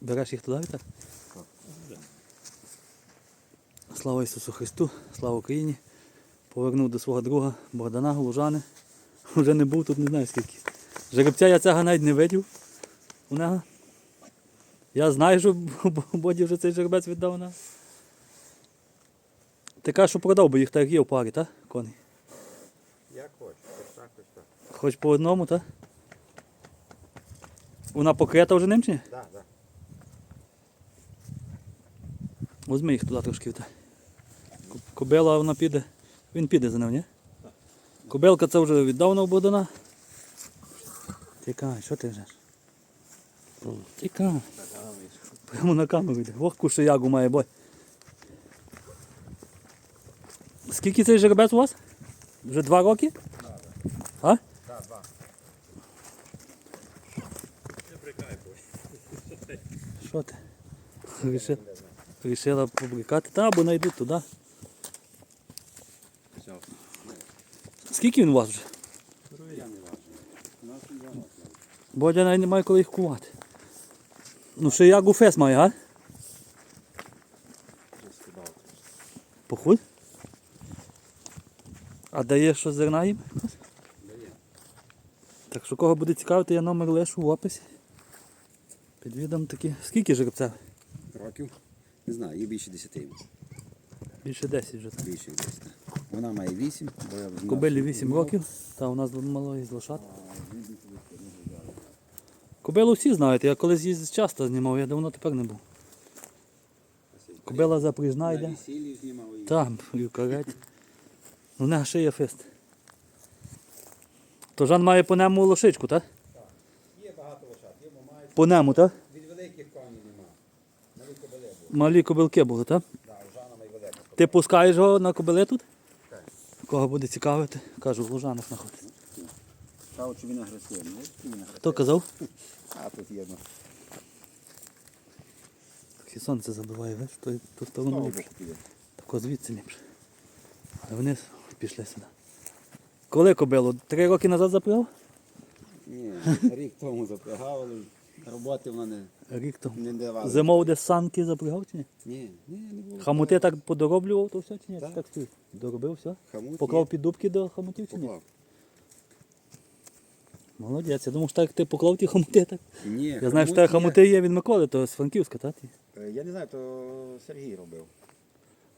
Береш їх туди, Віталій? Слава Ісусу Христу, слава Україні. Повернув до свого друга Богдана Лужани. Вже не був тут, не знаю скільки. Жеребця я цього навіть не видів у нього. Я знаю, що Боді вже цей жеребець віддав на. Ти кажеш, що продав, бо їх так є в парі, так? Коней. Як хочеш, хоч так, хоч так. Хоч по одному, так? Вона покрита вже ним чи ні? Да, да. Возьми їх туди трошки. Кобила вона піде. Він піде за ним, ні? Кобилка це вже віддавна у Богдана. Тікай, що ти вже? Тікай. Прямо на камеру йде. Ох, куше ягу має бой. Скільки цей жеребець у вас? Вже два роки? А? Да, два. Що ти? Ріши- Рішила побрикати. Та, або найдуть туди. Скільки він у вас вже? Я важу. Бодя навіть немає коли їх кувати. Ну ще ягу фес має, а? Похуй. А дає що зерна їм? Дає. Так що кого буде цікавити, я номер лишу в описі. Під відом такі. Скільки жеребця? Років? Не знаю, їй більше 10 йому. Більше 10 вже. так. Більше 10. Вона має 8, бо я знав, Кобилі що 8 років, та у нас малої з лошад. А, він більше 10 не взяв. Кобилу всі знають, я колись її часто знімав, я давно тепер не був. Кобила запріжна На йде. весіллі знімав її. Там, і в кареті. В нього ще є фест. То Жан має по нему лошичку, так? Є багато лошад, є мають. По нему, так? Від великих коней нема. Малі кобили були. Малі кобилки були, так? Ти пускаєш його на кобили тут? Так. Кого буде цікавити? Кажу, в Лужанах знаходиться. Кажуть, що він агресивний. Хто казав? А тут є одно. Так і сонце забиває, видиш, то ту З сторону того ліпше. Тако звідси ліпше. А вони пішли сюди. Коли кобилу? Три роки назад запрягав? Ні, рік тому запрягав, але роботи вона не, Рік тому. не давала. Зимов десь санки запрягав чи ні? Ні, ні, не було. Хамути так подороблював, то все чи ні? Так. Так стоїть? Доробив все? Хамут Поклав є. під дубки до хамутів чи ні? Поклав. Молодець, я думав, що так ти поклав ті хамути, так. Ні, Я знаю, що те є. хамути є від Миколи, то з Франківська, так? Е, Я не знаю, то Сергій робив.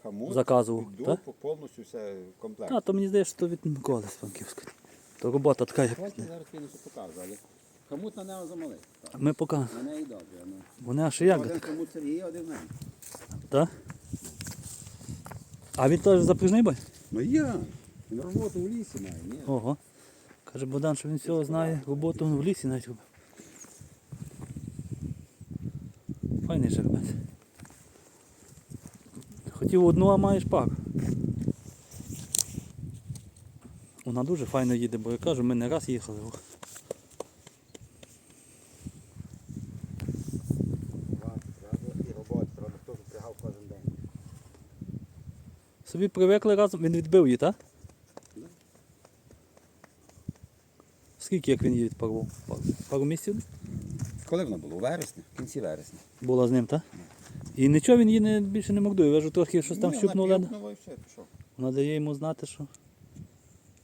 Хамут, Заказував, так? повністю все комплект. А, то мені здається, що то від Миколи з Франківська. То робота така, як. Бачите, зараз кинуся покажу, але хамут на нього замалий. Так. Ми поки. На неї добре. Ну. Вони аж як Один так, хамут Сергій, один мене. так? А він теж запряжний бой? Ну я. Він роботу в лісі має, ні. Ого. Каже Богдан, що він всього знає, роботу в лісі навіть робив. Файний жеребець. Хотів одну, а маєш пару. Вона дуже файно їде, бо я кажу, ми не раз їхали. Ох. І роботи, треба хто запрягав кожен день. Собі привикли разом, він відбив її, так? Скільки як він її відпарував? Пару, пару місяців Коли воно було? У вересні? В кінці вересня. було з ним, так? І нічого він її не, більше не мордує. Ви ж трохи щось там щупнув вона ну, пішов. Вона дає йому знати, що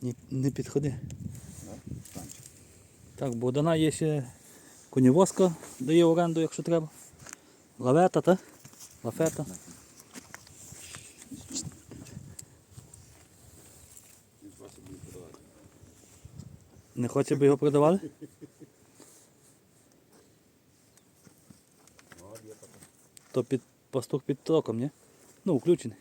ні, не підходи. Так, Богдана є ще конівозка, дає оренду, якщо треба. Лавета, та? Лафета. Він просить мені подавати. Не хоче би його продавали? То під пастух під троком, ні? Ну, включений.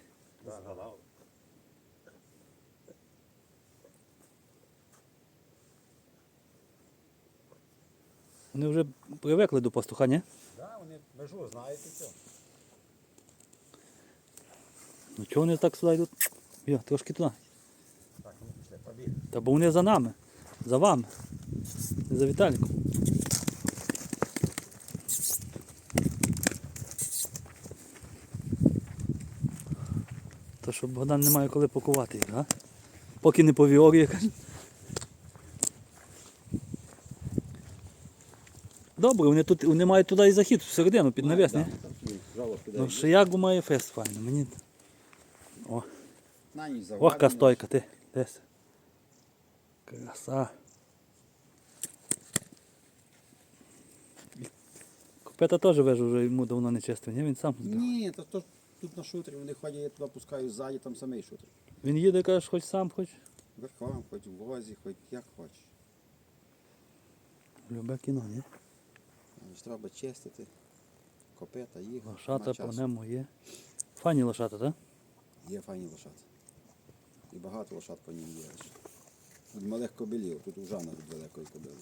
Вони вже привикли до пастуха, ні? Да, вони межу знають і все. Ну чого вони так сюди йдуть? Йо, трошки туди. Так, ну пішли, побіг. Та бо вони за нами. За вами. За Віталіком. То що Богдан не має коли пакувати їх, а? Поки не повіорює, каже. Добре, вони тут вони мають туди і захід всередину під навіс, ні? Ну, шиягу має фест файно. Мені. О, ох, завадимо. яка стойка, ти. Десь. Краса. Копета теж вижу, вже йому давно не чистив, ні? Він сам. здох. Ні, то, то тут на шутері вони ходять, я туди пускаю ззаді, там самий шутер. Він їде, кажеш, хоч сам, хоч. Верхом, хоч в возі, хоч як хочеш. Любе кіно, ні? Ж треба чистити. Копета, їх. Лошата по ньому є. Файні лошата, так? Є файні лошата. І багато лошад по ній є. Тут малих кобилів, тут Жана тут далекої кобили.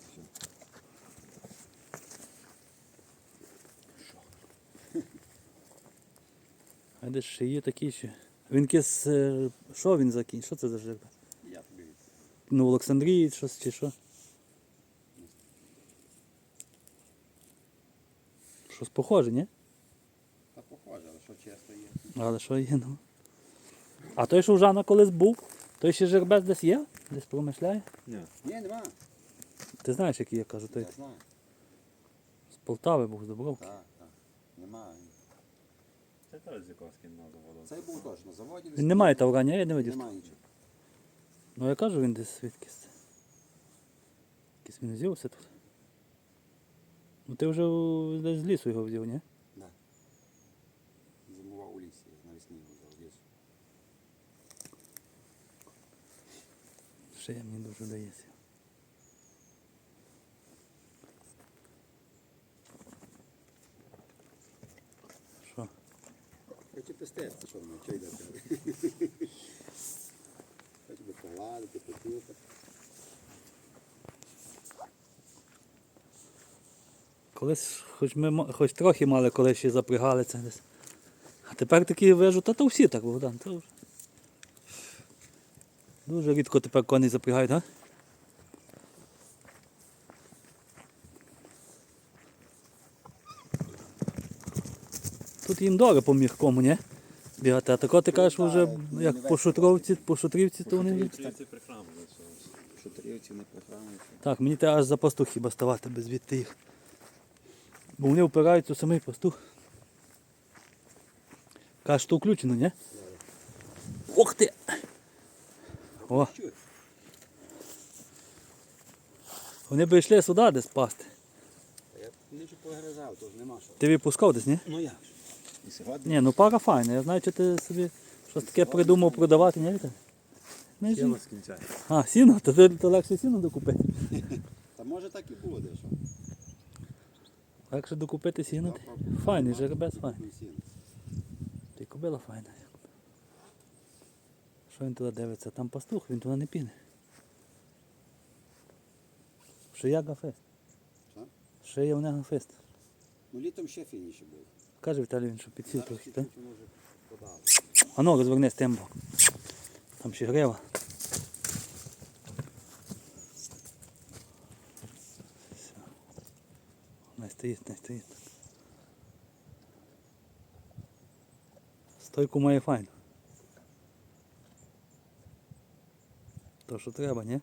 А де ще є такі ще. Він кис. е, Що він за кінь? Що це за жеребець? Я тобі. Ну, в Олександрії щось чи що? Щось похоже, ні? Та похоже, але що чисто є. Але що є, ну. А той, що у Жана колись був, той ще жеребець десь є? Десь промишляє? Ні. Ні, нема. Ти знаєш, який я кажу, той Я знаю. з Полтави був з Дубровки. Так, так. Нема. Це теж з якогось кінного заводу. Цей був точно. Заводі Він не має таврання, я не видів. Немає нічого. Ну я кажу, він десь звідкись. Якийсь він взявся тут. Ну ти вже у- десь з лісу його взяв, ні? Да. Зимував у лісі, навесні його взяв в лісу. Мені дуже вдається. Що? Хочу пестеться, що воно, що йде. Хочу би погладити, потюхати. Колись, хоч ми хоч трохи мали, коли ще запрягали це десь. А тепер такі вижу, та то всі так, Богдан. То вже. Дуже рідко тепер коней запрягають, а? Тут їм добре по м'якому, ні? Бігати. А тако ти кажеш, Ну, вже ну, як по шутровці, по шутрівці, то вони. Шутрівці не прихрамуються. Так, мені треба аж за пастух хіба ставати без звідти їх. Бо вони впираються у самий пастух. Каже, що включено, ні? Ох ти! О, вони б йшли сюди десь пасти. Я не ж погризав, тож нема що. Ти відпускав десь, ні? Ну як? Ні, ну пара файна. Я знаю, що ти собі щось таке придумав продавати, ні? Не жі- Сіно скінчає. А, сіно? То, то, то легше сіно докупити. Та може так і буде, що. Легше докупити сіно. Файний жеребець, файний. Ну. Ти кобила файна. Що він туди дивиться? Там пастух, він туди не піне. Шияга фест. Що? Шия в нього фест. Ну літом ще фініші буде. Каже Віталій, він що підсів трохи, так? А ну, розверни з боком. Там ще грива. Все. Не стоїть, не стоїть. Стойку має файно. То, що треба, ні?